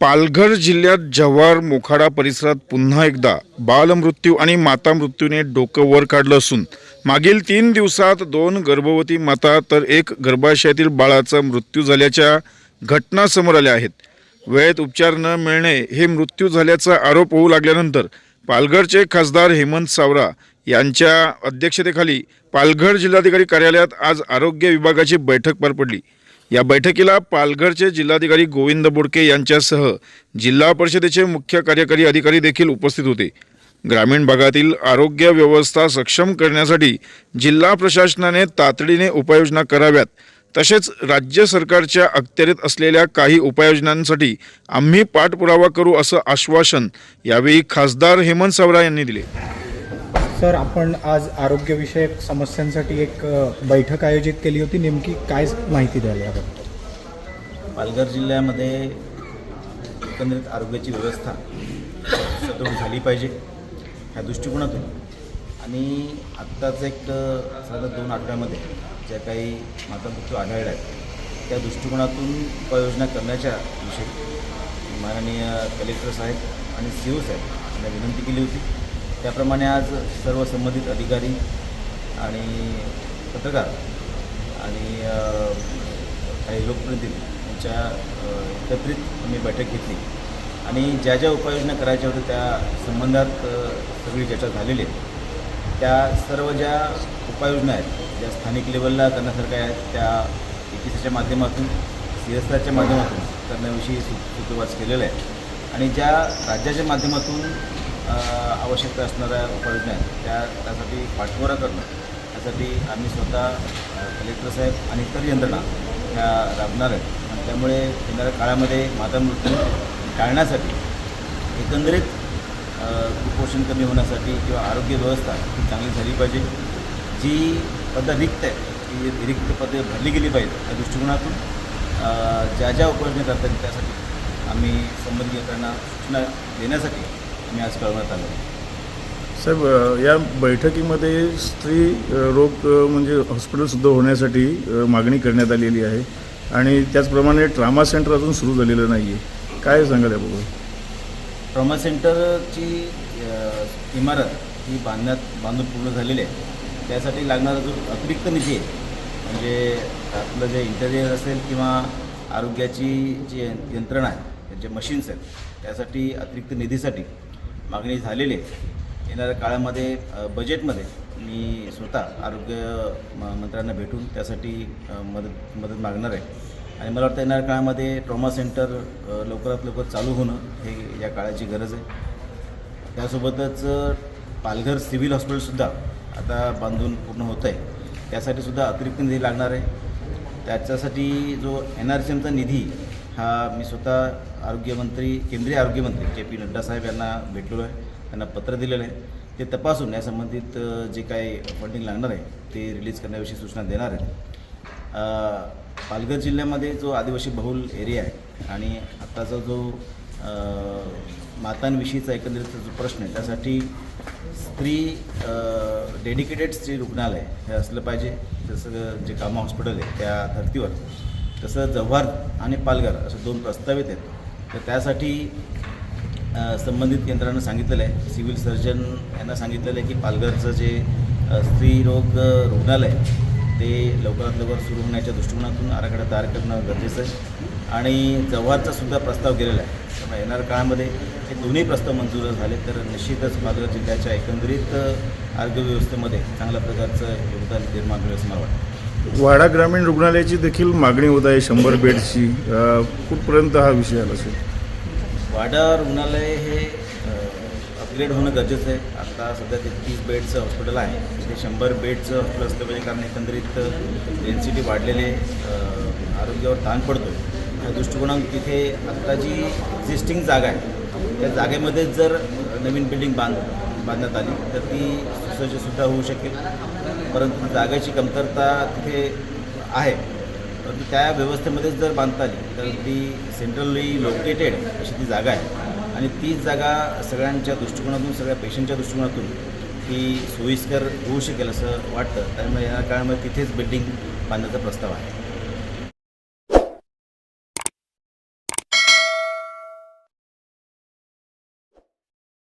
पालघर जिल्ह्यात जव्हार मोखाडा परिसरात पुन्हा एकदा बालमृत्यू आणि माता मृत्यूने डोकं वर काढलं असून मागील तीन दिवसात दोन गर्भवती माता तर एक गर्भाशयातील बाळाचा मृत्यू झाल्याच्या घटना समोर आल्या आहेत. वेळेत उपचार न मिळणे हे मृत्यू झाल्याचा आरोप होऊ लागल्यानंतर पालघरचे खासदार हेमंत सावरा यांच्या अध्यक्षतेखाली पालघर जिल्हाधिकारी कार्यालयात आज आरोग्य विभागाची बैठक पार पडली. या बैठकीला पालघरचे जिल्हाधिकारी गोविंद बोडके यांच्यासह जिल्हा परिषदेचे मुख्य कार्यकारी अधिकारी देखील उपस्थित होते. ग्रामीण भागातील आरोग्य व्यवस्था सक्षम करण्यासाठी जिल्हा प्रशासनाने तातडीने उपाययोजना कराव्यात तसेच राज्य सरकारच्या अखत्यारीत असलेल्या काही उपाययोजनांसाठी आम्ही पाठपुरावा करू असं आश्वासन यावेळी खासदार हेमंत सावरा यांनी दिले. सर आपण आज आरोग्यविषयक समस्यांसाठी एक बैठक आयोजित केली होती. नेमकी काय माहिती द्याल याबद्दल पालघर जिल्ह्यामध्ये एकंदरीत आरोग्याची व्यवस्था सदृढ झाली पाहिजे ह्या दृष्टिकोनातून. आणि आत्ताच एक साधारण दोन आठवड्यामध्ये ज्या काही माता मृत्यू आढळल्या आहेत त्या दृष्टिकोनातून उपाययोजना करण्याच्या विषयी माननीय कलेक्टर साहेब आणि सी ओ साहेब यांना विनंती केली होती. त्याप्रमाणे आज सर्व संबंधित अधिकारी आणि पत्रकार आणि काही लोकप्रतिनिधी यांच्या एकत्रित आम्ही बैठक घेतली. आणि ज्या ज्या उपाययोजना करायच्या होत्या त्या संबंधात सगळी चर्चा झालेली आहे. त्या सर्व ज्या उपाययोजना आहेत ज्या स्थानिक लेवलला करण्यासारख्या आहेत त्या ए टी सीच्या माध्यमातून सी एस आरच्या माध्यमातून करण्याविषयी सुप्रवास केलेला आहे. आणि ज्या राज्याच्या माध्यमातून आवश्यकता असणाऱ्या उपाययोजना आहेत. त्या त्यासाठी पाठपुरा करणं त्यासाठी आम्ही स्वतः कलेक्टर साहेब आणि इतर यंत्रणा ह्या राबणार आहेत. आणि त्यामुळे येणाऱ्या काळामध्ये माता मृत्यू टाळण्यासाठी एकंदरीत कुपोषण कमी होण्यासाठी किंवा आरोग्य व्यवस्था ही चांगली झाली पाहिजे. जी पदं रिक्त आहे ती रिक्त पदे भरली गेली पाहिजे त्या दृष्टिकोनातून ज्या ज्या उपाययोजना करता येतील त्यासाठी आम्ही संबंधित यंत्रणा सूचना देण्यासाठी आम्ही आज कळवण्यात आलो. आहे. साहेब या बैठकीमध्ये स्त्री रोग म्हणजे हॉस्पिटलसुद्धा होण्यासाठी मागणी करण्यात आलेली आहे आणि त्याचप्रमाणे ट्रामा सेंटर अजून सुरू झालेलं नाही आहे काय सांगाल याबाबत ट्रॉमा सेंटरची इमारत ही बांधण्यात बांधून पूर्ण झालेली आहे. त्यासाठी लागणारा जो अतिरिक्त निधी आहे म्हणजे आपलं जे इंटेरियर असेल किंवा आरोग्याची जी यंत्रणा आहे जे मशीन्स आहेत त्यासाठी अतिरिक्त निधीसाठी मागणी झालेली आहे. येणाऱ्या काळामध्ये बजेटमध्ये मी स्वतः आरोग्य म- मंत्र्यांना भेटून त्यासाठी मदत मदत मागणार आहे. आणि मला वाटतं येणाऱ्या काळामध्ये ट्रॉमा सेंटर लवकरात लवकर चालू होणं हे या काळाची गरज आहे. त्यासोबतच पालघर सिव्हिल हॉस्पिटलसुद्धा आता बांधून पूर्ण होतं आहे त्यासाठी सुद्धा अतिरिक्त निधी लागणार आहे. त्याच्यासाठी जो एन आर सी एमचा निधी हा मी स्वतः आरोग्यमंत्री केंद्रीय आरोग्यमंत्री जे पी नड्डा साहेब यांना भेटलेलो आहे. त्यांना पत्र दिलेलं आहे. ते तपासून यासंबंधित जे काही फंडिंग लागणार आहे ते रिलीज करण्याविषयी सूचना देणार आहेत. पालघर जिल्ह्यामध्ये जो आदिवासी बहुल एरिया आहे आणि आत्ताचा जो मातांविषयीचा एकंदरीत जो प्रश्न आहे त्यासाठी स्त्री डेडिकेटेड स्त्री रुग्णालय हे असलं पाहिजे. जसं जे कामा हॉस्पिटल आहे त्या धर्तीवर. तसं जव्हार आणि पालघर असे दोन प्रस्तावित आहेत. तर त्यासाठी संबंधित यंत्रणांना सांगितलेलं आहे. सिव्हिल सर्जन यांना सांगितलेलं आहे की पालघरचं जे स्त्रीरोग रुग्णालय ते लवकरात लवकर सुरू होण्याच्या दृष्टिकोनातून आराखडा तयार करणं गरजेचं आहे. आणि जव्हारचा सुद्धा प्रस्ताव गेलेला आहे. त्यामुळे येणाऱ्या काळामध्ये हे दोन्ही प्रस्ताव मंजूर झाले तर निश्चितच पालघर जिल्ह्याच्या एकंदरीत आरोग्यव्यवस्थेमध्ये चांगल्या प्रकारचं योगदान निर्माण होईल असं मला वाटतं. वाडा ग्रामीण रुग्णालयाची देखील मागणी होत आहे शंभर बेडची. कुठपर्यंत हा विषय आला असेल? वाडा रुग्णालय हे अपग्रेड होणं गरजेचं आहे. आता सध्या ते तीस बेडचं हॉस्पिटल आहे. ते शंभर बेडचं हॉस्पिटल असलं पाहिजे कारण एकंदरीत डेन्सिटी वाढलेले आरोग्यावर ताण पडतो या दृष्टिकोनात तिथे आत्ता जी एक्झिस्टिंग जागा आहे. त्या जागेमध्ये जर नवीन बिल्डिंग बांध बांधण्यात आली तर ती सुसज्जसुद्धा होऊ शकेल. परंतु जागेची कमतरता तिथे आहे. परंतु त्या व्यवस्थेमध्येच जर बांधता आली तर ती सेंट्रली लोकेटेड अशी ती जागा आहे. आणि तीच जागा सगळ्यांच्या दृष्टिकोनातून सगळ्या पेशंटच्या दृष्टिकोनातून ती सोयीस्कर होऊ शकेल असं वाटतं. त्यामुळे या काळामध्ये तिथेच बिल्डिंग बांधण्याचा प्रस्ताव आहे.